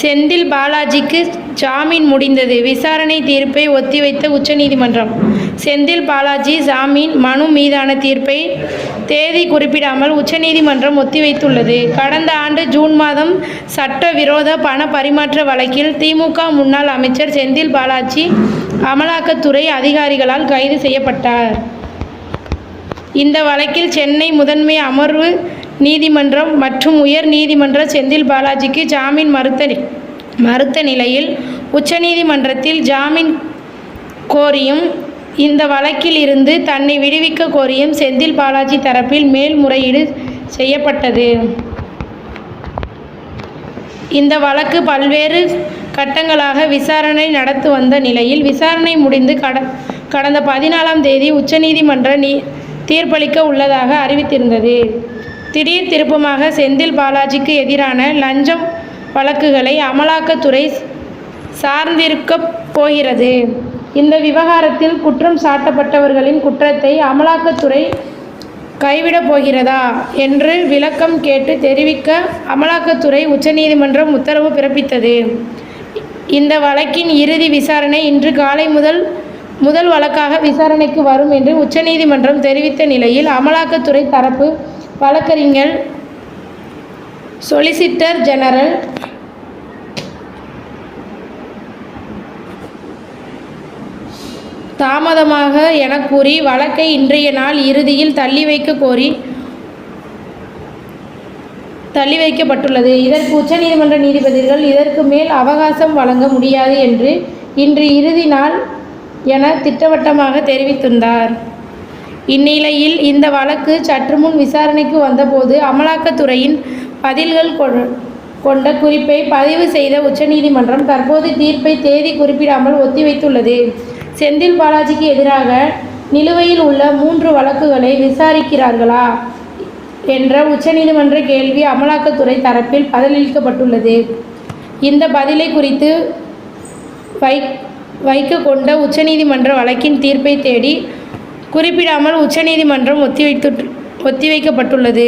செந்தில் பாலாஜிக்கு ஜாமீன் முடிந்தது. விசாரணை தீர்ப்பை ஒத்திவைத்த உச்சநீதிமன்றம். செந்தில் பாலாஜி ஜாமீன் மனு மீதான தீர்ப்பை தேதி குறிப்பிடாமல் உச்சநீதிமன்றம் ஒத்திவைத்துள்ளது. கடந்த ஆண்டு ஜூன் மாதம் சட்டவிரோத பண பரிமாற்ற வழக்கில் திமுக முன்னாள் அமைச்சர் செந்தில் பாலாஜி அமலாக்கத்துறை அதிகாரிகளால் கைது செய்யப்பட்டார். இந்த வழக்கில் சென்னை முதன்மை அமர்வு நீதிமன்றம் மற்றும் உயர் நீதிமன்ற செந்தில் பாலாஜிக்கு ஜாமீன் மறுத்த நி- மறுத்த நிலையில் உச்சநீதிமன்றத்தில் ஜாமீன் கோரியும் இந்த வழக்கில் இருந்து தன்னை விடுவிக்க கோரியும் செந்தில் பாலாஜி தரப்பில் மேல்முறையீடு செய்யப்பட்டது. இந்த வழக்கு பல்வேறு கட்டங்களாக விசாரணை நடத்து வந்த நிலையில் விசாரணை முடிந்து கட கடந்த பதினாலாம் தேதி உச்சநீதிமன்ற நீ தீர்ப்பளிக்க உள்ளதாக அறிவித்திருந்தது. திடீர் திருப்பமாக செந்தில் பாலாஜிக்கு எதிரான லஞ்சம் வழக்குகளை அமலாக்கத்துறை சார்ந்திருக்கப் போகிறது. இந்த விவகாரத்தில் குற்றம் சாட்டப்பட்டவர்களின் குற்றத்தை அமலாக்கத்துறை கைவிடப் போகிறதா என்று விளக்கம் கேட்டு தெரிவிக்க அமலாக்கத்துறை உச்சநீதிமன்றம் உத்தரவு பிறப்பித்தது. இந்த வழக்கின் இறுதி விசாரணை இன்று காலை முதல் முதல் வழக்காக விசாரணைக்கு வரும் என்று உச்சநீதிமன்றம் தெரிவித்த நிலையில் அமலாக்கத்துறை தரப்பு வழக்கறிஞர் சொலிசிட்டர் ஜெனரல் தாமதமாக என கூறி வழக்கை இன்றைய நாள் இறுதியில் தள்ளி வைக்க கோரி தள்ளி வைக்கப்பட்டுள்ளது. இதற்கு உச்சநீதிமன்ற நீதிபதிகள் இதற்கு மேல் அவகாசம் வழங்க முடியாது என்று இன்று இறுதி நாள் என திட்டவட்டமாக தெரிவித்துள்ளார். இந்நிலையில் இந்த வழக்கு சற்று முன் விசாரணைக்கு வந்தபோது அமலாக்கத்துறையின் பதில்கள் கொண்ட குறிப்பை பதிவு செய்த உச்சநீதிமன்றம் தற்போது தீர்ப்பை தேதி குறிப்பிடாமல் ஒத்திவைத்துள்ளது. செந்தில் பாலாஜிக்கு எதிராக நிலுவையில் உள்ள மூன்று வழக்குகளை விசாரிக்கிறார்களா என்ற உச்சநீதிமன்ற கேள்வி அமலாக்கத்துறை தரப்பில் பதிலளிக்கப்பட்டுள்ளது. இந்த பதிலை குறித்து வை வைக்க கொண்ட உச்சநீதிமன்ற வழக்கின் தீர்ப்பை தேடி குறிப்பிடாமல் உச்சநீதிமன்றம் ஒத்திவைத்து ஒத்திவைக்கப்பட்டுள்ளது.